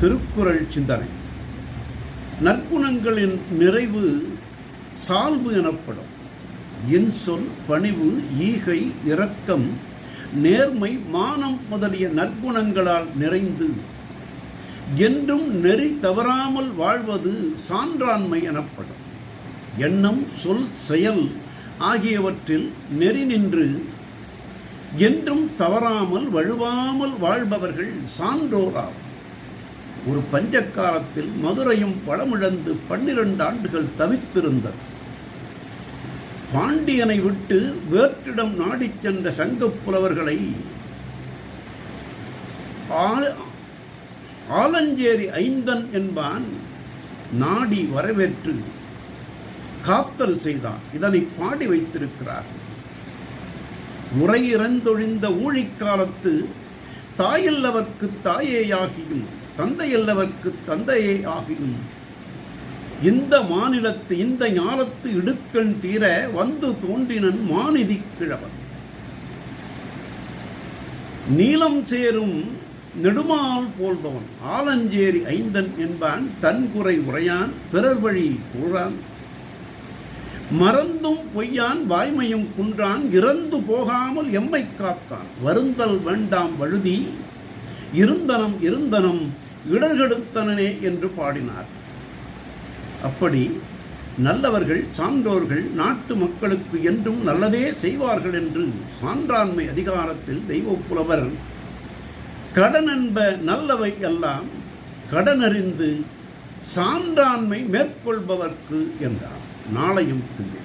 திருக்குறள் சிந்தனை. நற்குணங்களின் நிறைவு சால்பு எனப்படும். இன்சொல் பணிவு ஈகை இரக்கம் நேர்மை மானம் முதலிய நற்குணங்களால் நிறைந்து என்றும் நெறி தவறாமல் வாழ்வது சான்றாண்மை எனப்படும். எண்ணம் சொல் செயல் ஆகியவற்றில் நெறி நின்று என்றும் தவறாமல் வழுவாமல் வாழ்பவர்கள் சான்றோராகும் ஒரு பஞ்சக்காலத்தில் மதுரையும் பழமிழந்து பன்னிரண்டு ஆண்டுகள் தவித்திருந்தது. பாண்டியனை விட்டு வேற்றிடம் நாடிச் சென்ற சங்கப் புலவர்களை ஆலஞ்சேரி ஐந்தன் என்பான் நாடி வரவேற்று காத்தல் செய்தான். இதனை பாடி வைத்திருக்கிறார். உரையிறந்தொழிந்த ஊழிக்காலத்து தாயில்லவர்க்கு தாயேயாகியும் தந்தையல்லவர்க்கு தந்தையே ஆகியும் இந்த மாநிலத்து இந்த ஞாலத்து இடுக்கண் தீர வந்து தோன்றினன் மாநிதி கிழவன். நீலம் சேரும் நெடுமால் போல்பவன் ஆலஞ்சேரி ஐந்தன் என்பான் தன்குறை உரையான் பிறர் வழி கூழான் மறந்தும் பொய்யான் வாய்மையும் குன்றான் இறந்து போகாமல் எம்மை காத்தான். வருந்தல் வேண்டாம் வழுதி இருந்தனம் இருந்தனம் இடர்கெடுத்தனனே என்று பாடினார். அப்படி நல்லவர்கள் சான்றோர்கள் நாட்டு மக்களுக்கு என்றும் நல்லதே செய்வார்கள் என்று சான்றாண்மை அதிகாரத்தில் தெய்வப்புலவர் கடன் என்ப நல்லவை எல்லாம் கடனறிந்து சான்றாண்மை மேற்கொள்பவர்க்கு என்றார். நாளையும் சிந்தி